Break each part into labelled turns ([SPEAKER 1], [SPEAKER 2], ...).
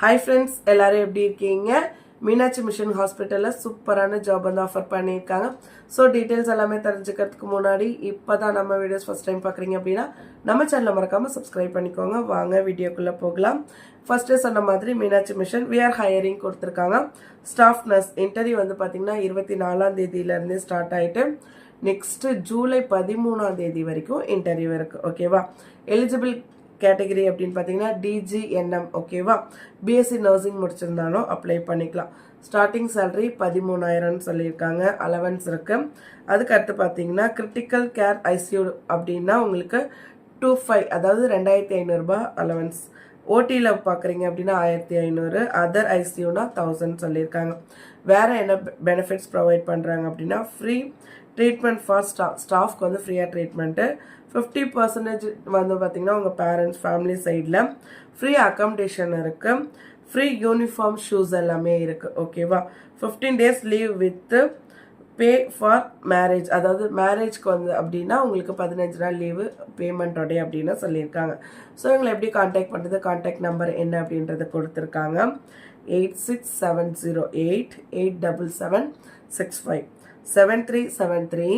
[SPEAKER 1] Hi friends எல்லாரும் எப்படி இருக்கீங்க? மீனாட்சி மிஷன் ஹாஸ்பிட்டலில் சூப்பரான ஜாப் வந்து ஆஃபர் பண்ணியிருக்காங்க. ஸோ டீட்டெயில்ஸ் எல்லாமே தெரிஞ்சுக்கிறதுக்கு முன்னாடி இப்போ தான் நம்ம வீடியோஸ் ஃபஸ்ட் டைம் பார்க்குறீங்க அப்படின்னா நம்ம சேனலை மறக்காமல் சப்ஸ்கிரைப் பண்ணிக்கோங்க. வாங்க வீடியோக்குள்ளே போகலாம். ஃபஸ்ட்டு சொன்ன மாதிரி Meenakshi mission we are hiring கொடுத்துருக்காங்க. ஸ்டாஃப் நர்ஸ் இன்டர்வியூ வந்து பார்த்திங்கன்னா இருபத்தி நாலாம் தேதியிலேருந்தே ஸ்டார்ட் ஆகிட்டு நெக்ஸ்ட்டு ஜூலை பதிமூணாம் தேதி வரைக்கும் இன்டர்வியூ இருக்குது ஓகேவா எலிஜிபிள் கேட்டகரி அப்படின்னு பார்த்தீங்கன்னா டிஜிஎன்எம் ஓகேவா பிஎஸ்சி நர்சிங் முடிச்சிருந்தாலும் அப்ளை பண்ணிக்கலாம். ஸ்டார்டிங் சேலரி பதிமூணாயிரம்னு சொல்லியிருக்காங்க. அலவன்ஸ் இருக்கு. அதுக்கு அடுத்து பார்த்தீங்கன்னா கிரிட்டிக்கல் கேர் ஐசியூ அப்படின்னா உங்களுக்கு டூ ஃபைவ் அதாவது ரெண்டாயிரத்தி ஐநூறுரூபா அலவன்ஸ் ஓடியில் பார்க்குறீங்க அப்படின்னா ஆயிரத்தி ஐநூறு அதர் ஐசியூனா தௌசண்ட் சொல்லியிருக்காங்க. வேறு என்ன பெனிஃபிட்ஸ் ப்ரொவைட் பண்ணுறாங்க அப்படின்னா ஃப்ரீ ட்ரீட்மெண்ட் ஃபார் ஸ்டா ஸ்டாஃப்க்கு வந்து ஃப்ரீயாக ட்ரீட்மெண்ட்டு ஃபிஃப்டி பர்சன்டேஜ் வந்து பார்த்திங்கன்னா உங்கள் பேரண்ட்ஸ் ஃபேமிலி சைடில் ஃப்ரீ அக்காமடேஷன் இருக்குது ஃப்ரீ யூனிஃபார்ம் ஷூஸ் எல்லாமே இருக்குது ஓகேவா fifteen days leave with pay for marriage அதாவது மேரேஜ்க்கு வந்து அப்படின்னா உங்களுக்கு பதினஞ்சு நாள் லீவு பேமெண்ட்டோடே அப்படின்னு சொல்லியிருக்காங்க. ஸோ எங்களை எப்படி காண்டாக்ட் பண்ணுறது காண்டாக்ட் நம்பர் என்ன அப்படின்றத கொடுத்துருக்காங்க. Eight six seven zero eight eight double seven six five seven three seven three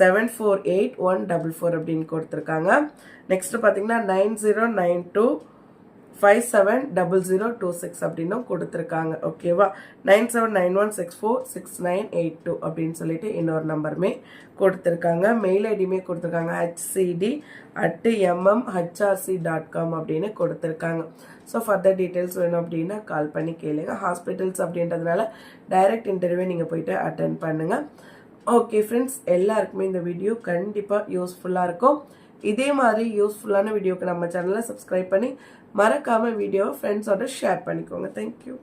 [SPEAKER 1] seven four eight one double four அப்படின்னு கொடுத்துருக்காங்க. நெக்ஸ்ட் பார்த்தீங்கன்னா nine zero nine two five seven double zero two six அப்படின்னும் கொடுத்துருக்காங்க. ஓகேவா nine seven nine one six four six nine eight two அப்படின்னு சொல்லிட்டு இன்னொரு நம்பருமே கொடுத்துருக்காங்க. மெயில் ஐடியுமே கொடுத்துருக்காங்க. HCD at MM HRC dot com அப்படின்னு கொடுத்துருக்காங்க. ஸோ ஃபர்தர் டீட்டெயில்ஸ் வேணும் அப்படின்னா கால் பண்ணி கேளுங்க. ஹாஸ்பிட்டல்ஸ் அப்படின்றதுனால டைரக்ட் இன்டர்வியூ நீங்கள் போயிட்டு அட்டன் பண்ணுங்கள் ஓகே ஃப்ரெண்ட்ஸ் எல்லாருக்குமே இந்த வீடியோ கண்டிப்பாக யூஸ்ஃபுல்லாக இருக்கும். இதே மாதிரி யூஸ்ஃபுல்லான வீடியோக்கு நம்ம சேனலை சப்ஸ்கிரைப் பண்ணி மறக்காமல் வீடியோவை ஃப்ரெண்ட்ஸோட ஷேர் பண்ணிக்கோங்க. தேங்க்யூ